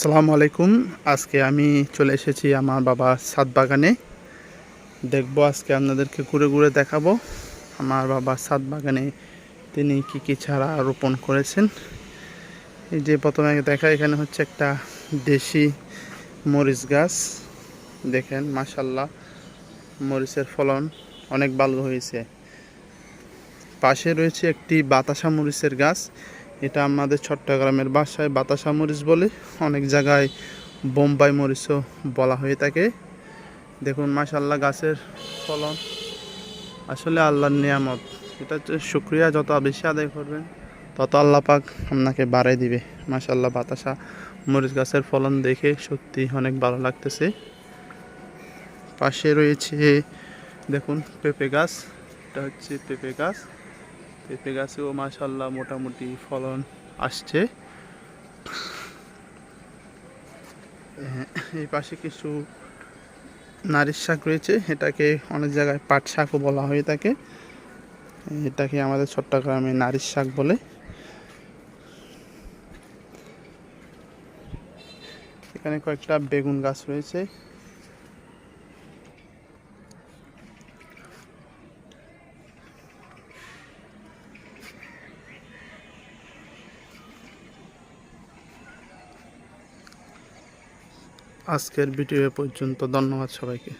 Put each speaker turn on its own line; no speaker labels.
আসসালামু আলাইকুম। আজকে আমি চলে এসেছি আমার বাবা ছাদ বাগানে। দেখব আজকে আপনাদেরকে ঘুরে ঘুরে দেখাবো আমার বাবা ছাদ বাগানে তিনি কি কি চারা রোপণ করেছেন। এই যে প্রথমে দেখা, এখানে হচ্ছে একটা দেশি মরিচ গাছ। দেখেন মাসাল্লাহ মরিচের ফলন অনেক ভালো হয়েছে। পাশে রয়েছে একটি বাতাসা মরিচের গাছ। এটা আমাদের চট্টগ্রামের বাসায় বাতাসা মরিচ বলে। অনেক জায়গায় বোম্বাই মরিচও বলা হয়ে থাকে। দেখুন মাশাল্লাহ গাছের ফলন। আসলে আল্লাহর নিয়ামত। এটা হচ্ছে শুক্রিয়া, যত বেশি আদায় করবেন, তত আল্লাহ পাক আপনাকে বাড়াই দিবে। মাশাল্লাহ বাতাসা মরিচ গাছের ফলন দেখে সত্যি অনেক ভালো লাগতেছে। পাশে রয়েছে, দেখুন, পেঁপে গাছ। এটা হচ্ছে পেঁপে গাছ। পেঁপে গাছেও মাশাল্লাহ মোটামুটি ফলন আসছে। এই পাশে কিছু নারিশ শাক রয়েছে, এটাকে অনেক জায়গায় পাট শাকও বলা হয়ে থাকে এটাকে আমাদের চট্টগ্রামে নারিশ শাক বলে। এখানে কয়েকটা বেগুন গাছ রয়েছে। আজকের ভিডিও পর্যন্ত ধন্যবাদ সবাইকে।